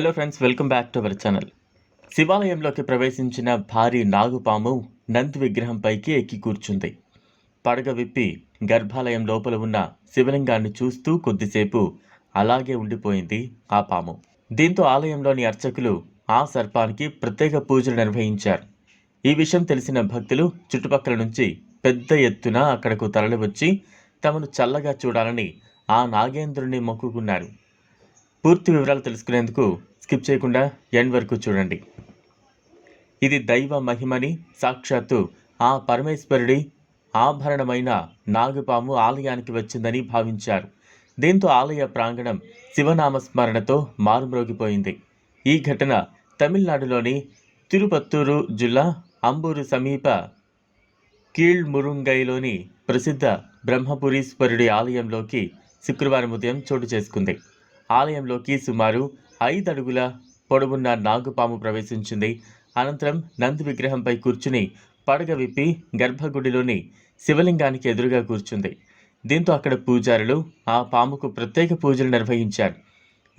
Hello friends welcome back to our channel శివాలయంలోకి ప్రవేశించిన భారీ నాగుపాము నంది విగ్రహంపైకి ఎక్కి కూర్చుంది. పడగ విప్పి గర్భాలయం లోపల ఉన్న శివలింగాన్ని చూస్తూ కొద్దిసేపు అలాగే ఉండిపోయింది ఆ పాము. దీంతో ఆలయంలోని అర్చకులు ఆ సర్పానికి ప్రత్యేక పూజలు నిర్వహించారు. ఈ విషయం తెలిసిన భక్తులు చుట్టుపక్కల నుంచి పెద్ద ఎత్తున అక్కడకు తరలివచ్చి తమను చల్లగా చూడాలని ఆ నాగేంద్రుని మొక్కుకున్నారు. పూర్తి వివరాలు తెలుసుకునేందుకు స్కిప్ చేయకుండా ఎండ్ వరకు చూడండి. ఇది దైవ మహిమని సాక్షాత్తు ఆ పరమేశ్వరుడి ఆభరణమైన నాగుపాము ఆలయానికి వచ్చిందని భావించారు. దీంతో ఆలయ ప్రాంగణం శివనామస్మరణతో మారుమ్రోగిపోయింది. ఈ ఘటన తమిళనాడులోని తిరుపత్తూరు జిల్లా అంబూరు సమీప కీళ్మురుంగైలోని ప్రసిద్ధ బ్రహ్మపురీశ్వరుడి ఆలయంలోకి శుక్రవారం ఉదయం చోటు చేసుకుంది. ఆలయంలోకి సుమారు ఐదు అడుగుల పొడవున్న నాగుపాము ప్రవేశించింది. అనంతరం నంది విగ్రహంపై కూర్చుని పడగ విప్పి గర్భగుడిలోని శివలింగానికి ఎదురుగా కూర్చుంది. దీంతో అక్కడ పూజారులు ఆ పాముకు ప్రత్యేక పూజలు నిర్వహించారు.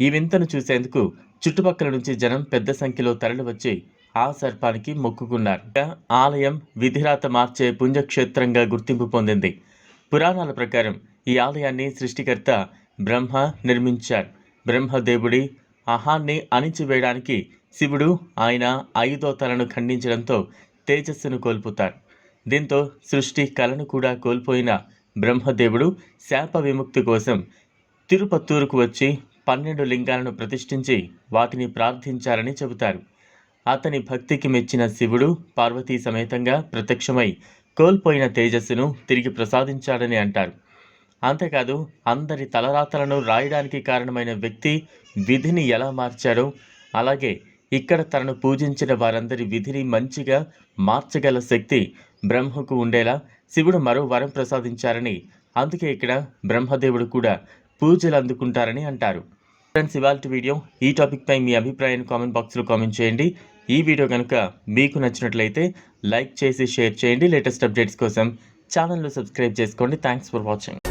ఈ వింతను చూసేందుకు చుట్టుపక్కల నుంచి జనం పెద్ద సంఖ్యలో తరలివచ్చి ఆ సర్పానికి మొక్కుకున్నారు. ఆలయం విధిరాత మార్చే పుణ్యక్షేత్రంగా గుర్తింపు పొందింది. పురాణాల ప్రకారం ఈ ఆలయాన్ని సృష్టికర్త బ్రహ్మ నిర్మించారు. బ్రహ్మదేవుడి అహాన్ని అణిచివేయడానికి శివుడు ఆయన ఐదో తలను ఖండించడంతో తేజస్సును కోల్పోతారు దీంతో సృష్టి కళను కూడా కోల్పోయిన బ్రహ్మదేవుడు శాప విముక్తి కోసం తిరుపత్తూరుకు వచ్చి పన్నెండు లింగాలను ప్రతిష్ఠించి వాటిని ప్రార్థించారని చెబుతారు. అతని భక్తికి మెచ్చిన శివుడు పార్వతీ సమేతంగా ప్రత్యక్షమై కోల్పోయిన తేజస్సును తిరిగి ప్రసాదించాడని అంటారు. అంతేకాదు అందరి తలరాతలను రాయడానికి కారణమైన వ్యక్తి విధిని ఎలా మార్చాడో అలాగే ఇక్కడ తనను పూజించిన వారందరి విధిని మంచిగా మార్చగల శక్తి బ్రహ్మకు ఉండేలా శివుడు మరో వరం ప్రసాదించారని అందుకే ఇక్కడ బ్రహ్మదేవుడు కూడా పూజలు అందుకుంటారని అంటారు. ఫ్రెండ్స్ ఇవాళ వీడియో ఈ టాపిక్పై మీ అభిప్రాయాన్ని కామెంట్ బాక్స్లో కామెంట్ చేయండి. ఈ వీడియో కనుక మీకు నచ్చినట్లయితే లైక్ చేసి షేర్ చేయండి. లేటెస్ట్ అప్డేట్స్ కోసం ఛానల్ను సబ్స్క్రైబ్ చేసుకోండి. Thanks for watching.